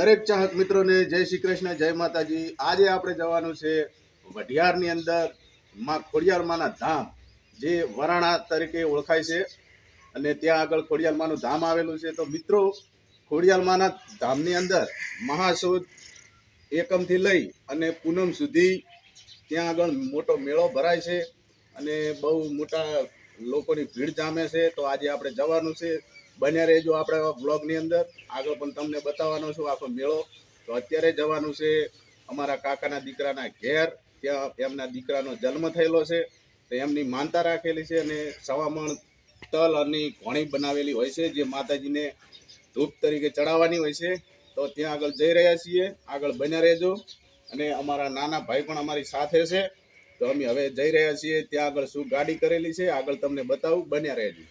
દરેક ચાહક મિત્રોને જય શ્રી કૃષ્ણ, જય માતાજી. આજે આપણે જવાનું છે વઢિયારની અંદરમાં ખોડિયારમાના ધામ, જે વરાણા તરીકે ઓળખાય છે. અને ત્યાં આગળ ખોડિયારમાનું ધામ આવેલું છે. તો મિત્રો, ખોડિયારમાના ધામની અંદર મહાસુદ એકમથી લઈ અને પૂનમ સુધી ત્યાં આગળ મોટો મેળો ભરાય છે. અને બહુ મોટા લોકોની ભીડ જામે છે. તો આજે આપણે જવાનું છે બન્યા રહેજો આપણે બ્લોગની અંદર. આગળ પણ તમને બતાવવાનો છું આખો મેળો. તો અત્યારે જવાનું છે અમારા કાકાના દીકરાના ઘેર. ત્યાં એમના દીકરાનો જન્મ થયેલો છે. તો એમની માનતા રાખેલી છે અને સવામણ તલ અને ઘોણી બનાવેલી હોય છે, જે માતાજીને ધૂપ તરીકે ચડાવવાની હોય છે. તો ત્યાં આગળ જઈ રહ્યા છીએ. આગળ બન્યા રહેજો. અને અમારા નાના ભાઈ પણ અમારી સાથે છે. તો અમે હવે જઈ રહ્યા છીએ. ત્યાં આગળ શું ગાડી કરેલી છે, આગળ તમને બતાવું. બન્યા રહેજો.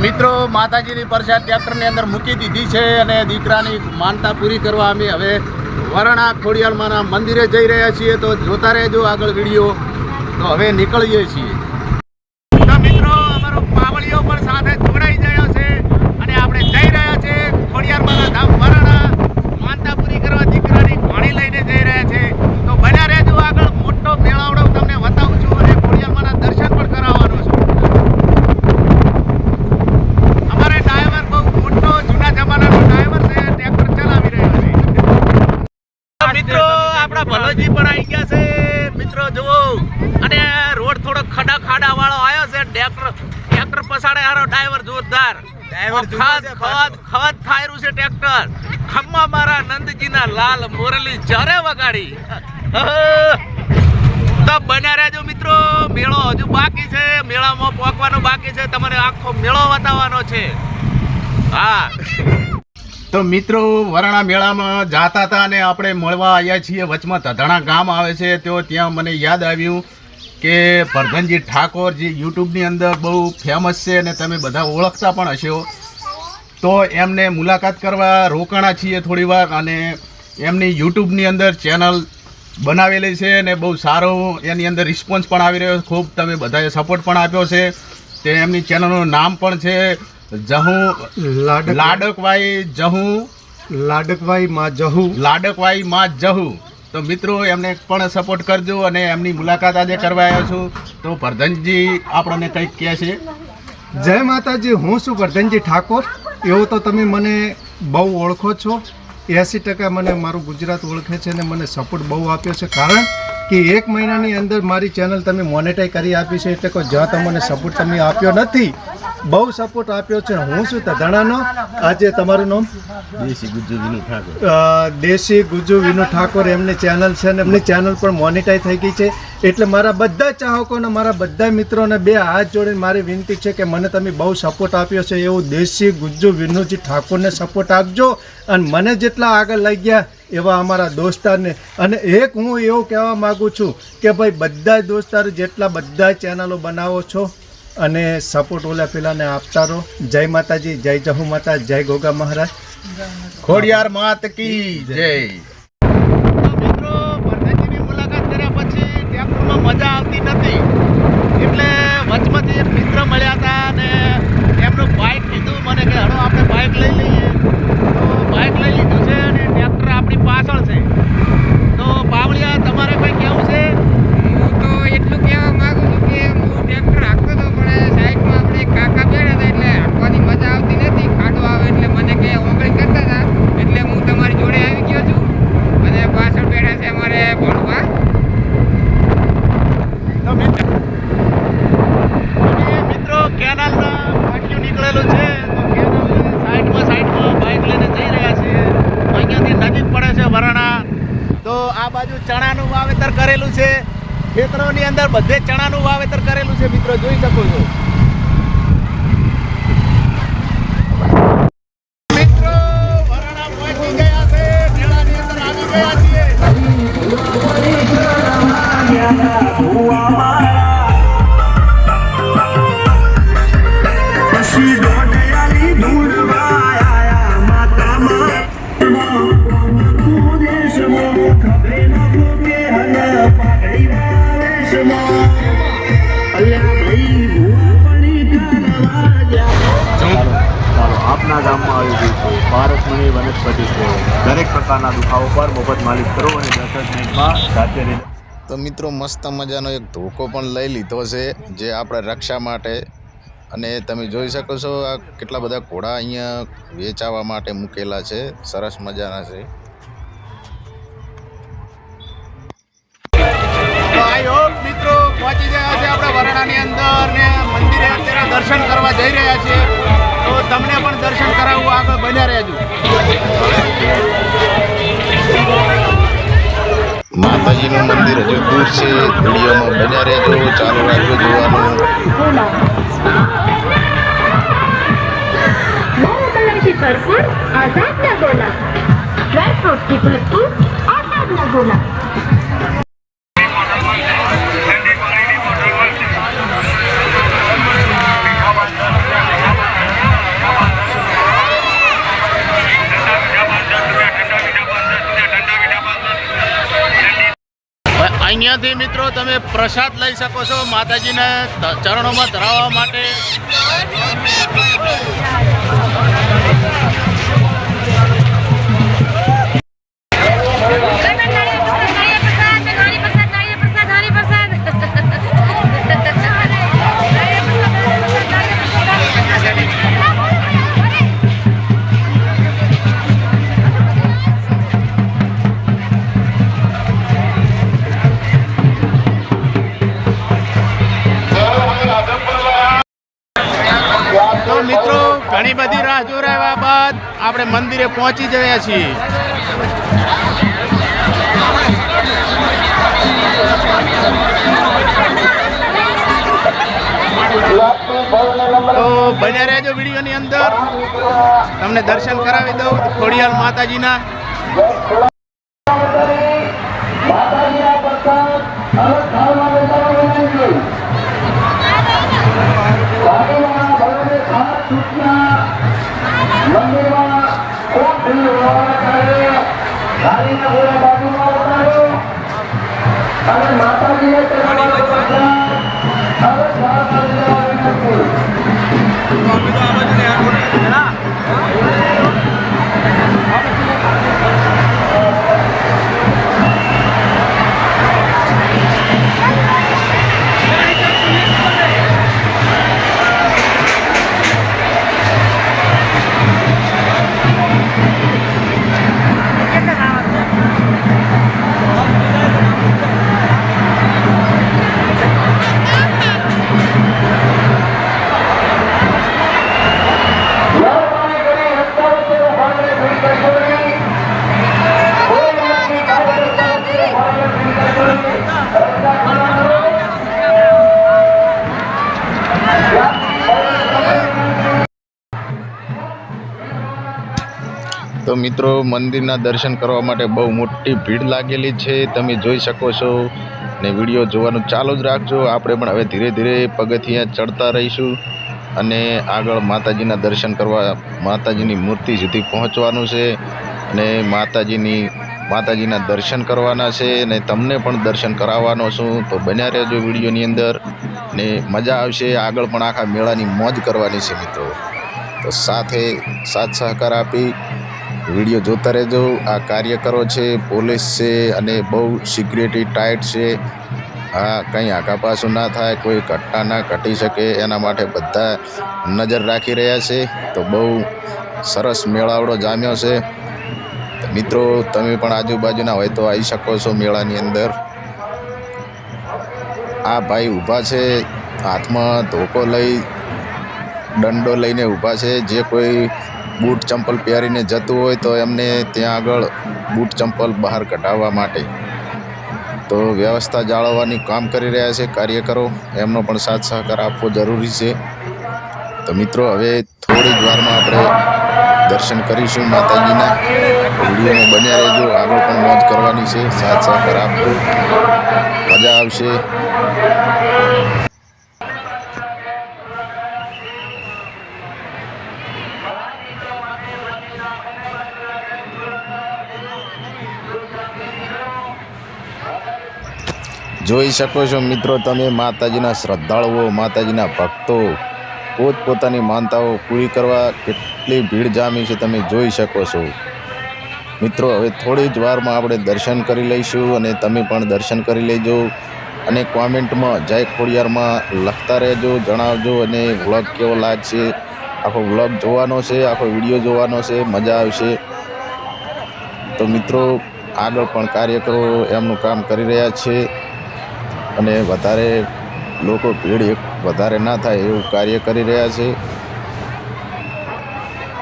મિત્રો, માતાજીની પ્રસાદ યાત્રાની અંદર મૂકી દીધી છે અને દીકરાની માનતા પૂરી કરવા અમે હવે વરણા ખોડિયાલમાંના મંદિરે જઈ રહ્યા છીએ. તો જોતા રહેજો આગળ વીડિયો. તો હવે નીકળીએ છીએ તો મિત્રો અમારો પાવળીઓ પણ સાથે જોડાઈ ગયો છે અને આપણે જઈ રહ્યા છે ખોડિયારમાંના ધામ વરણા માનતા પૂરી કરવા દીકરાની ઘોણી લઈને જઈ રહ્યા છે તો બન્યા રહેજો આગળ મોટો મેળાવડો તમને બતાવું છું અને ખોડિયારમાંના દર્શન પણ કરાવવાનો છું અમારે ડ્રાઈવર બહુ મોટો જૂના જમાનાનો ડ્રાઈવર છે ટ્રેક્ટર ચલાવી રહ્યો છે મિત્રો આપણા ભલોજી પણ આવી ગયા છે. મિત્રો જુઓ. અને રોડ થોડો ખડા ખાડા વાળો આવ્યો છે. ટ્રેક્ટર ટ્રેક્ટર પસાડે હારો ડ્રાઈવર જોરદાર. ખદ ખદ ખદ થાયરું છે ટ્રેક્ટર. ખમ્મા મારા નંદજીના લાલ મોરલી જરે વગાડી. તો બન્યા રહેજો મિત્રો. મેળો હજુ બાકી છે. મેળામાં પહોંચવાનું બાકી છે. તમારે આખો મેળો બતાવવાનો છે. હા. તો મિત્રો વરણા મેળામાં જાતા હતા અને આપણે મળવા આવ્યા છીએ. વચમાં તધાણા ગામ આવે છે, તો ત્યાં મને યાદ આવ્યું કે પ્રધાનજી ઠાકોર જે યુટ્યુબની અંદર બહુ ફેમસ છે અને તમે બધા ઓળખતા પણ હશો. તો એમને મુલાકાત કરવા રોકાણા છીએ થોડીવાર અને એમની યુટ્યુબની અંદર ચેનલ બનાવેલી છે અને બહુ સારો એની અંદર રિસ્પોન્સ પણ આવી રહ્યો ખૂબ તમે બધાએ સપોર્ટ પણ આપ્યો છે. તે એમની ચેનલનું નામ પણ છે. જહું લાડક લાડકવાઈ જહું. લાડકવાઈ માં જહું. લાડકવાઈ માં જહું. તો મિત્રો એમને પણ સપોર્ટ કરજો અને એમની મુલાકાત આજે કરવા આવ્યો છું. તો પરધનજી આપણને કંઈક કહે છે? જય માતાજી હું છું વર્ધનજી ઠાકોર. એવું તો તમે મને બહુ ઓળખો છો. એંસી ટકા મને મારું ગુજરાત ઓળખે છે અને મને સપોર્ટ બહુ આપ્યો છે. કારણ કે એક મહિનાની અંદર મારી ચેનલ તમે મોનેટાઈ કરી આપી છે. એટલે કે જ્યાં તમને સપોર્ટ તમે આપ્યો નથી. બહુ સપોર્ટ આપ્યો છે. હું છું તધાણાનો. આજે તમારું નામ? દેશી ગુજુ વિનુ ઠાકોર. દેશી ગુજુ વિનુ ઠાકોર એમની ચેનલ છે અને એમની ચેનલ પણ મોનિટાઈઝ થઈ ગઈ છે. એટલે મારા બધા ચાહકોને મારા બધા મિત્રોને બે હાથ જોડીને મારી વિનંતી છે કે મને તમે બહુ સપોર્ટ આપ્યો છે. એવું દેશી ગુજુ વિનુજી ઠાકોરને સપોર્ટ આપજો અને મને જેટલા આગળ લઈ ગયા એવા અમારા દોસ્તારને. અને એક હું એવું કહેવા માગું છું કે ભાઈ બધા દોસ્તાર જેટલા બધા ચેનલો બનાવો છો અને સપોર્ટ ઓલા પેલાને આપતા રહો. જય માતાજી, જય જહુ માતા, જય ગોગા મહારાજ. ખોડિયાર માત કી જય. મિત્રો પ્રધાનજીની મુલાકાત કર્યા પછી ટ્રેક્ટરમાં મજા આવતી નથી. એટલે વચમાંથી એક મિત્ર મળ્યા હતા અને એમનું બાઇક કીધું મને કે, હળો, આપણે બાઇક લઈ લઈએ. તો બાઇક લઈ લીધું છે અને ટ્રેક્ટર આપણી પાછળ છે. તો પાવળિયા, તમારે કંઈ કેવું છે હું તો એટલું કહેવા માંગુ છું કે હું ટ્રેક્ટર હાંકતો હતો પણ સાઈડમાં આપણે એક કાકા બેઠા હતા એટલે હાંકવાની મજા આવતી નથી ખાડો આવે એટલે મને કે ઓગળી કરતા હતા એટલે હું તમારી જોડે આવી ગયો છું અને પાછળ બેઠા છે અમારે ભણવા તો મિત્ર અને મિત્રો કેનાલના પાટિયું નીકળેલું છે તો કેનાલની સાઈડમાં સાઈડમાં બાઇક લઈને જઈ રહ્યા છીએ અહીંયાથી નજીક પડે છે વરાણા તો આ બાજુ ચણાનું વાવેતર કરેલું છે. ખેતરોની અંદર બધે ચણાનું વાવેતર કરેલું છે. મિત્રો, જોઈ શકો છો. ગયા છે. આપના ગામમાં આવી ગયું છે. ભારતમણી વનસ્પતિ છે. દરેક પ્રકારના દુખાવો પર મફત માલિશ કરો અને દસ જ મિનિટમાં જાતે તો મિત્રો મસ્ત મજાનો એક ધોકો પણ લઈ લીધો છે જે આપણે રક્ષા માટે અને તમે જોઈ શકો છો આ કેટલા બધા ઘોડા અહીંયા વેચાવા માટે મૂકેલા છે. સરસ મજાના છે. પહોંચી ગયા છે આપણે વરણાની અંદર ને મંદિરે અત્યારે દર્શન કરવા જઈ રહ્યા છીએ તો તમને પણ દર્શન કરાવવું આગળ બન્યા રહેજો. માતાજીનું મંદિર હજુ દૂર છે. વિડીયોમાં બન્યા રહેજો. ચાલુ રાખજો જોવાનું. ભરપૂર આઝાદ ના ગોલા. ડ્રાયફ્રૂટથી ભરપૂર આઝાદ ના ગોલા. અહીંયાથી મિત્રો તમે પ્રસાદ લઈ શકો છો માતાજીને ચરણોમાં ધરાવવા માટે. આપણે મંદિરે પહોંચી ગયા છીએ. તો બન્યા રહેજો વિડીયોની અંદર. તમને દર્શન કરાવી દઉં. ખોડિયાલ માતાજીના. আমরা તો મિત્રો, મંદિરના દર્શન કરવા માટે બહુ મોટી ભીડ લાગેલી છે, તમે જોઈ શકો છો. ને વીડિયો જોવાનું ચાલુ જ રાખજો. આપણે પણ હવે ધીરે ધીરે પગથિયાં ચડતા રહીશું અને આગળ માતાજીના દર્શન કરવા, માતાજીની મૂર્તિ સુધી પહોંચવાનું છે અને માતાજીની, માતાજીના દર્શન કરવાના છે અને તમને પણ દર્શન કરાવવાનો છું. તો બન્યા રહેજો વિડીયોની અંદર ને મજા આવશે. આગળ પણ આખા મેળાની મોજ કરવાની છે મિત્રો. તો સાથે સાથ સહકાર આપી વીડિયો જોતા રહેજો. આ કાર્યકરો છે, પોલીસ છે અને બહુ સિક્યુરિટી ટાઈટ છે. આ કંઈ આગા પાછું ના થાય, કોઈ ઘટના ના ઘટી શકે, એના માટે બધા નજર રાખી રહ્યા છે. તો બહુ સરસ મેળાવડો જામ્યો છે. મિત્રો, તમે પણ આજુબાજુના હોય તો આવી શકો છો મેળાની અંદર. આ ભાઈ ઊભા છે, હાથમાં ધોકો લઈ, દંડો લઈને ઊભા છે. જે કોઈ બૂટ ચંપલ પહેરીને જતું હોય તો એમને ત્યાં આગળ બૂટ ચંપલ બહાર કઢાવવા માટે. તો વ્યવસ્થા જાળવવાની કામ કરી રહ્યા છે કાર્યકરો એમનો પણ સાથ સહકાર આપવો જરૂરી છે. તો મિત્રો, હવે થોડી જ વારમાં આપણે દર્શન કરીશું માતાજીના. વિડીયોમાં બન્યા રહેજો. આગળ પણ મોજ કરવાની છે. સાથ સહકાર આપજો. મજા આવશે. જોઈ શકો છો મિત્રો તમે માતાજીના શ્રદ્ધાળુઓ, માતાજીના ભક્તો. પોતપોતાની માનતાઓ પૂરી કરવા કેટલી ભીડ જામી છે તમે જોઈ શકો છો. મિત્રો, હવે થોડી જ વારમાં આપણે દર્શન કરી લઈશું અને તમે પણ દર્શન કરી લેજો. અને કોમેન્ટમાં જય ખોડિયારમાં લખતા રહેજો, જણાવજો અને વ્લોગ કેવો લાગશે. આખો વ્લોગ જોવાનો છે, આખો વીડિયો જોવાનો છે, મજા આવશે. તો મિત્રો, આગળ પણ કાર્યકરો એમનું કામ કરી રહ્યા છે. અને વધારે લોકો ભીડ એક વધારે ના થાય એવું કાર્ય કરી રહ્યા છે.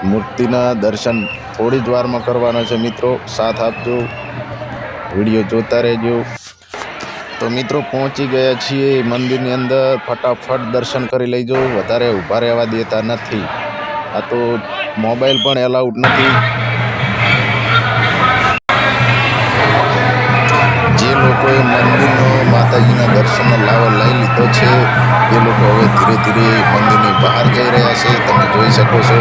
મૂર્તિના દર્શન થોડી જ વારમાં કરવાના છે મિત્રો. સાથ આપજો. વીડિયો જોતા રહેજો. તો મિત્રો પહોંચી ગયા છીએ મંદિરની અંદર. ફટાફટ દર્શન કરી લેજો. વધારે ઊભા રહેવા દેતા નથી. આ તો મોબાઈલ પણ એલાઉડ નથી. દર્શનનો લાવો, લઈ લીધો છે. એ લોકો હવે ધીરે ધીરે મંદિરની બહાર જઈ રહ્યા છે. તમે જોઈ શકો છો.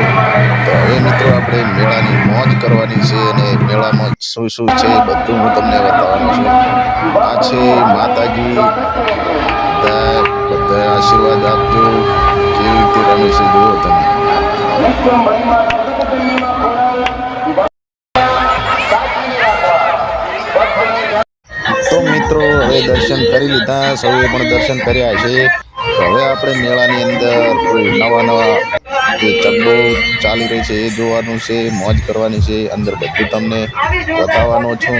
તો હવે મિત્રો આપણે મેળાની મોજ કરવાની છે અને મેળામાં શું શું છે બધું હું તમને બતાવવાનો છું. આ છે માતાજી. બધા આશીર્વાદ આપજો. કેવી રીતે રમે છે જુઓ તમે. દર્શન કરી લીધા, સૌએ પણ દર્શન કર્યા છે. હવે આપણે મેળાની અંદર નવા નવા જે ચગડો ચાલી રહી છે એ જોવાનું છે, મોજ કરવાની છે. અંદર બધું તમને બતાવવાનો છું.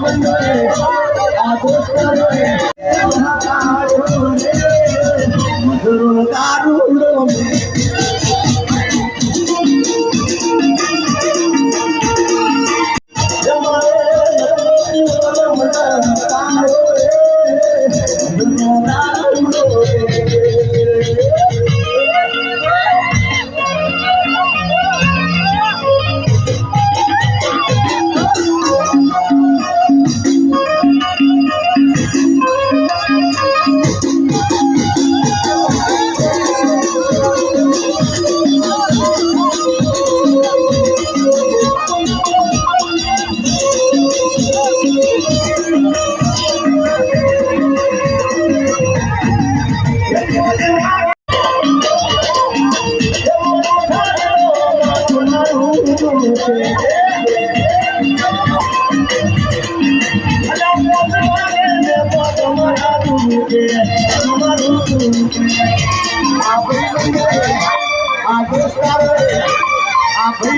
mandore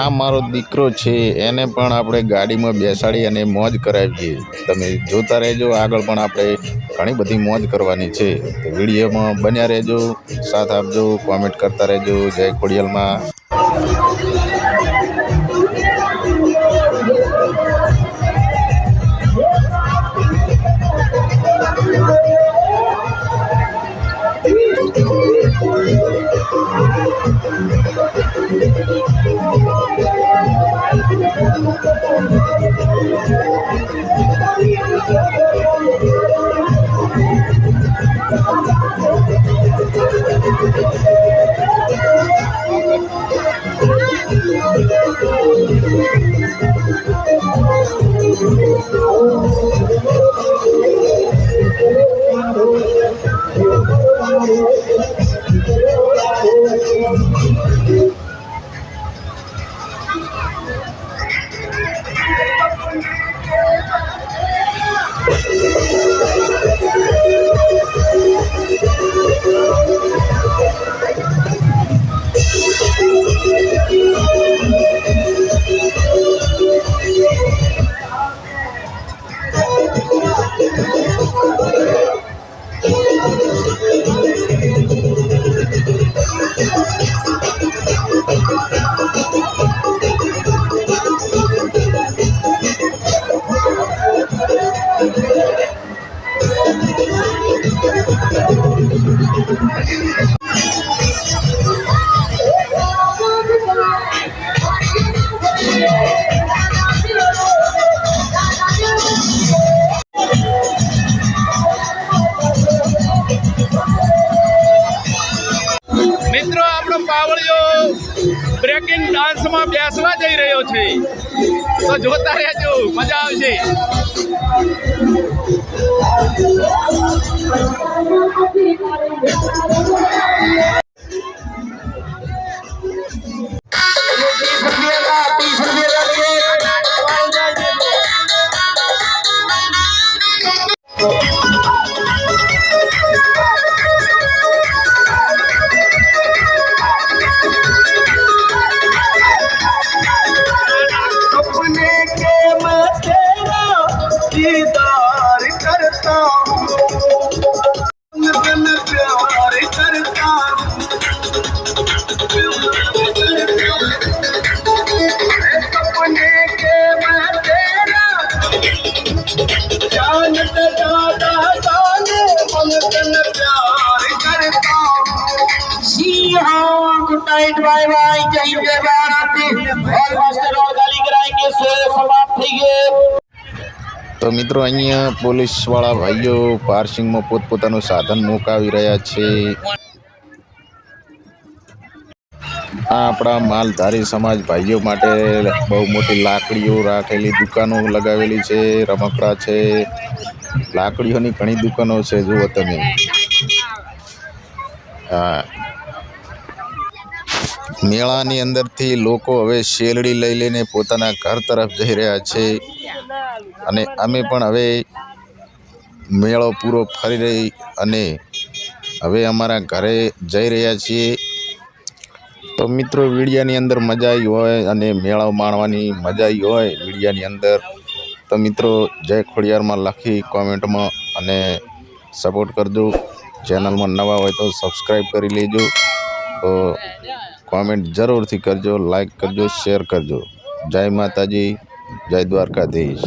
આ મારો દીકરો છે, એને પણ આપણે ગાડીમાં બેસાડી અને મોજ કરાવીએ. તમે જોતા રહેજો, આગળ પણ આપણે ઘણી બધી મોજ કરવાની છે. વિડીયોમાં બન્યા રહેજો, સાથ આપજો કોમેન્ટ કરતા રહેજો. જય ખોડિયાલમાં. મિત્રો જોતા રહેજો મજા આવશે हाँ गुड नाइट बाय बाय जय जय भारत और मास्टर और गाली कराएंगे सो समाप्त થઈ ગયે તો મિત્રો અહીંયા પોલીસવાળા ભાઈઓ પાર્સિંગમાં પોતપોતાનું સાધન મુકાવી રહ્યા છે આ આપણા માલધારી સમાજ ભાઈઓ માટે બહુ મોટી લાકડીઓ રાખેલી દુકાનો લગાવેલી છે રમકડા છે લાકડીઓની ઘણી દુકાનો છે જુઓ તમે હા મેળાની અંદરથી લોકો હવે શેરડી લઈ લઈને પોતાના ઘર તરફ જઈ રહ્યા છે. અને અમે પણ હવે મેળો પૂરો ફરી રહી અને હવે અમારા ઘરે જઈ રહ્યા છીએ. તો મિત્રો, વિડીયાની અંદર મજા આવી હોય અને મેળો માણવાની મજા આવી હોય વિડીયાની અંદર, તો મિત્રો, જય ખોડિયારમાં લખી કોમેન્ટમાં અને સપોર્ટ કરજો. ચેનલમાં નવા હોય તો સબસ્ક્રાઈબ કરી લેજો. તો કોમેન્ટ જરૂરથી કરજો લાઈક કરજો શેર કરજો. જય માતાજી જય દ્વારકાધીશ.